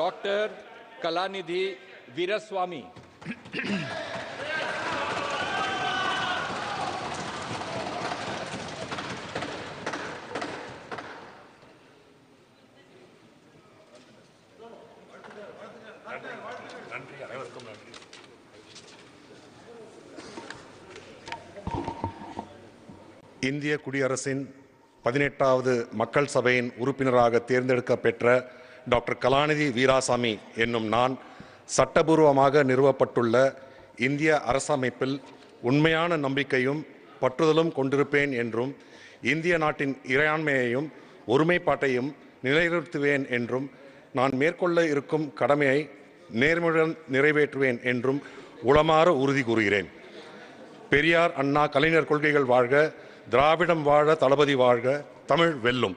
Dr. Kalanidhi Viraswamy. இந்திய குடியரசின் பதினெட்டாவது மக்கள் சபையின் உறுப்பினராக தேர்ந்தெடுக்கப்பெற்ற டாக்டர் கலாநிதி வீராசாமி என்னும் நான் சட்டபூர்வமாக நிறுவப்பட்டுள்ள இந்திய அரசமைப்பில் உண்மையான நம்பிக்கையும் பற்றுதலும் கொண்டிருப்பேன் என்றும் இந்திய நாட்டின் இறையாண்மையையும் ஒருமைப்பாட்டையும் நிலைநிறுத்துவேன் என்றும் நான் மேற்கொள்ள இருக்கும் கடமையை நேர்மையுடன் நிறைவேற்றுவேன் என்றும் உளமாற உறுதி கூறுகிறேன். பெரியார் அண்ணா கலைஞர் கொள்கைகள் வாழ்க திராவிடம் வாழ தளபதி வாழ்க தமிழ் வெல்லும்.